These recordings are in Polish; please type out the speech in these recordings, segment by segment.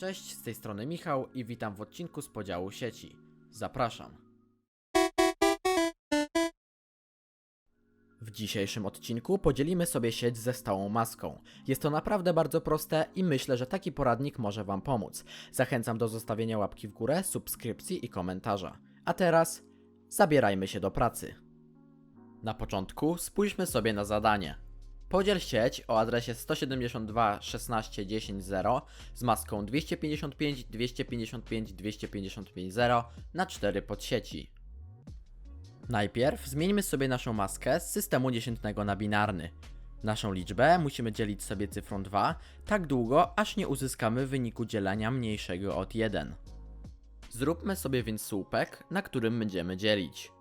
Cześć, z tej strony Michał i witam w odcinku z podziału sieci. Zapraszam. W dzisiejszym odcinku podzielimy sobie sieć ze stałą maską. Jest to naprawdę bardzo proste i myślę, że taki poradnik może Wam pomóc. Zachęcam do zostawienia łapki w górę, subskrypcji i komentarza. A teraz zabierajmy się do pracy. Na początku spójrzmy sobie na zadanie. Podziel sieć o adresie 172.16.10.0 z maską 255, 255, 255, 0 na 4 podsieci. Najpierw zmieńmy sobie naszą maskę z systemu dziesiętnego na binarny. Naszą liczbę musimy dzielić sobie cyfrą 2 tak długo, aż nie uzyskamy wyniku dzielenia mniejszego od 1. Zróbmy sobie więc słupek, na którym będziemy dzielić.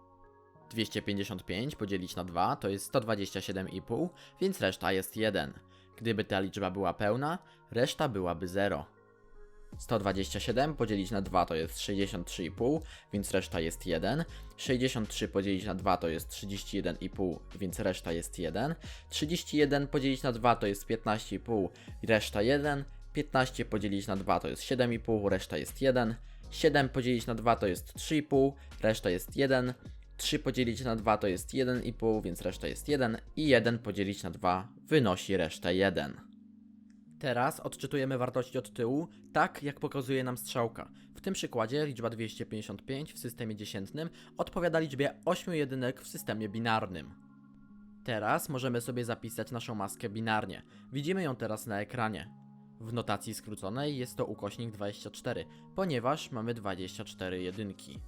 255 podzielić na 2 to jest 127,5, więc reszta jest 1. Gdyby ta liczba była pełna, reszta byłaby 0. 127 podzielić na 2 to jest 63,5, więc reszta jest 1. 63 podzielić na 2 to jest 31,5, więc reszta jest 1. 31 podzielić na 2 to jest 15,5, reszta 1. 15 podzielić na 2 to jest 7,5, reszta jest 1. 7 podzielić na 2 to jest 3,5, reszta jest 1. 3 podzielić na 2 to jest 1,5, więc reszta jest 1 i 1 podzielić na 2 wynosi resztę 1. Teraz odczytujemy wartości od tyłu, tak jak pokazuje nam strzałka. W tym przykładzie liczba 255 w systemie dziesiętnym odpowiada liczbie 8 jedynek w systemie binarnym. Teraz możemy sobie zapisać naszą maskę binarnie. Widzimy ją teraz na ekranie. W notacji skróconej jest to ukośnik 24, ponieważ mamy 24 jedynki.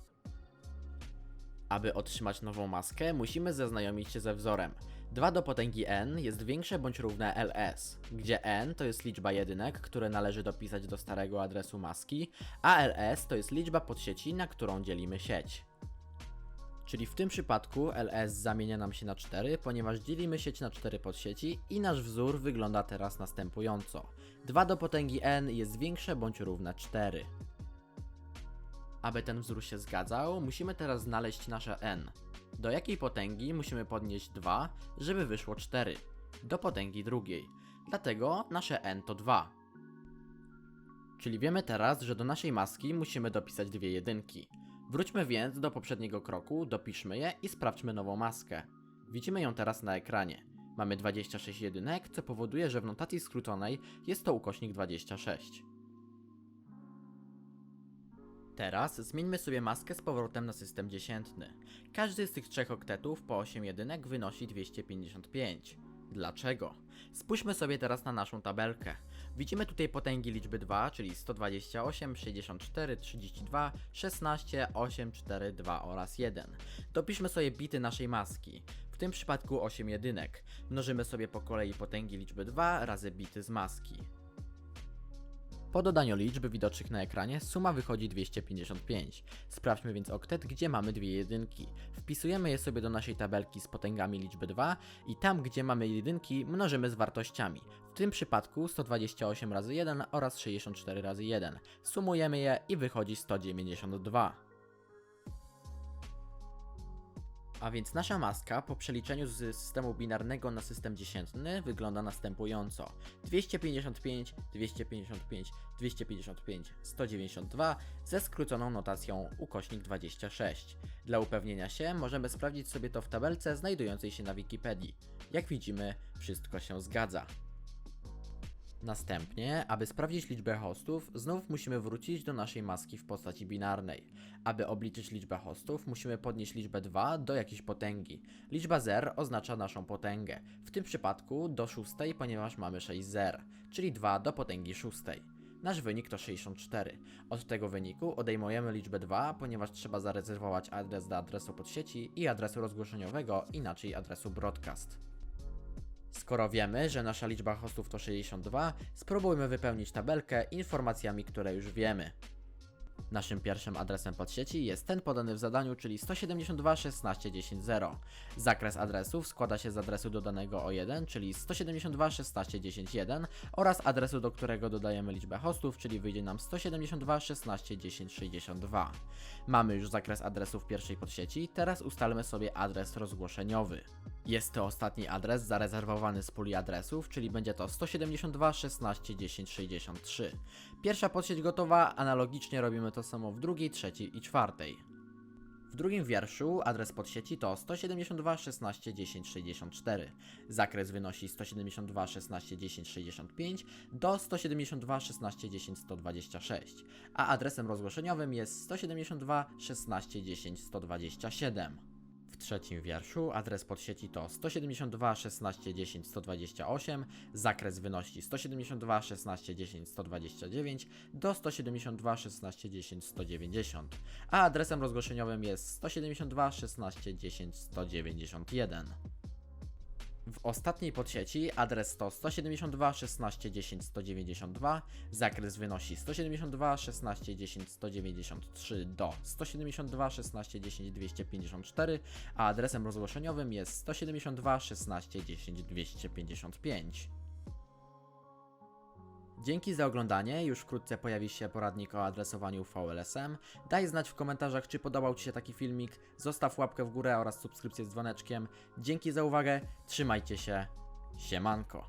Aby otrzymać nową maskę, musimy zaznajomić się ze wzorem. 2 do potęgi n jest większe bądź równe ls, gdzie n to jest liczba jedynek, które należy dopisać do starego adresu maski, a ls to jest liczba podsieci, na którą dzielimy sieć. Czyli w tym przypadku ls zamienia nam się na 4, ponieważ dzielimy sieć na 4 podsieci i nasz wzór wygląda teraz następująco. 2 do potęgi n jest większe bądź równe 4. Aby ten wzór się zgadzał, musimy teraz znaleźć nasze n. Do jakiej potęgi musimy podnieść 2, żeby wyszło 4? Do potęgi drugiej. Dlatego nasze n to 2. Czyli wiemy teraz, że do naszej maski musimy dopisać dwie jedynki. Wróćmy więc do poprzedniego kroku, dopiszmy je i sprawdźmy nową maskę. Widzimy ją teraz na ekranie. Mamy 26 jedynek, co powoduje, że w notacji skróconej jest to ukośnik 26. Teraz zmieńmy sobie maskę z powrotem na system dziesiętny. Każdy z tych trzech oktetów po 8 jedynek wynosi 255. Dlaczego? Spójrzmy sobie teraz na naszą tabelkę. Widzimy tutaj potęgi liczby 2, czyli 128, 64, 32, 16, 8, 4, 2 oraz 1. Dopiszmy sobie bity naszej maski. W tym przypadku 8 jedynek. Mnożymy sobie po kolei potęgi liczby 2 razy bity z maski. Po dodaniu liczb widocznych na ekranie suma wychodzi 255. Sprawdźmy więc oktet, gdzie mamy dwie jedynki. Wpisujemy je sobie do naszej tabelki z potęgami liczby 2 i tam, gdzie mamy jedynki, mnożymy z wartościami. W tym przypadku 128 razy 1 oraz 64 razy 1. Sumujemy je i wychodzi 192. A więc nasza maska po przeliczeniu z systemu binarnego na system dziesiętny wygląda następująco. 255, 255, 255, 192 ze skróconą notacją ukośnik 26. Dla upewnienia się możemy sprawdzić sobie to w tabelce znajdującej się na Wikipedii. Jak widzimy, wszystko się zgadza. Następnie, aby sprawdzić liczbę hostów, znów musimy wrócić do naszej maski w postaci binarnej. Aby obliczyć liczbę hostów, musimy podnieść liczbę 2 do jakiejś potęgi. Liczba zer oznacza naszą potęgę, w tym przypadku do szóstej, ponieważ mamy 6 zer, czyli 2 do potęgi szóstej. Nasz wynik to 64. Od tego wyniku odejmujemy liczbę 2, ponieważ trzeba zarezerwować adres do adresu podsieci i adresu rozgłoszeniowego, inaczej adresu broadcast. Skoro wiemy, że nasza liczba hostów to 62, spróbujmy wypełnić tabelkę informacjami, które już wiemy. Naszym pierwszym adresem podsieci jest ten podany w zadaniu, czyli 172.16.10.0. Zakres adresów składa się z adresu dodanego o 1, czyli 172.16.10.1 oraz adresu, do którego dodajemy liczbę hostów, czyli wyjdzie nam 172.16.10.62. Mamy już zakres adresów pierwszej podsieci, teraz ustalmy sobie adres rozgłoszeniowy. Jest to ostatni adres zarezerwowany z puli adresów, czyli będzie to 172 16 10 63. Pierwsza podsieć gotowa, analogicznie robimy to samo w drugiej, trzeciej i czwartej. W drugim wierszu adres podsieci to 172 16 10 64. Zakres wynosi 172 16 10 65 do 172 16 10 126, a adresem rozgłoszeniowym jest 172 16 10 127. W trzecim wierszu. Adres podsieci to 172 16 10 128, zakres wynosi 172 16 10 129 do 172 16 10 190, a adresem rozgłoszeniowym jest 172 16 10 191. W ostatniej podsieci adres to 172 16 10 192, zakres wynosi 172 16 10 193 do 172 16 10 254, a adresem rozgłoszeniowym jest 172 16 10 255. Dzięki za oglądanie, już wkrótce pojawi się poradnik o adresowaniu VLSM. Daj znać w komentarzach, czy podobał Ci się taki filmik, zostaw łapkę w górę oraz subskrypcję z dzwoneczkiem. Dzięki za uwagę, trzymajcie się, siemanko.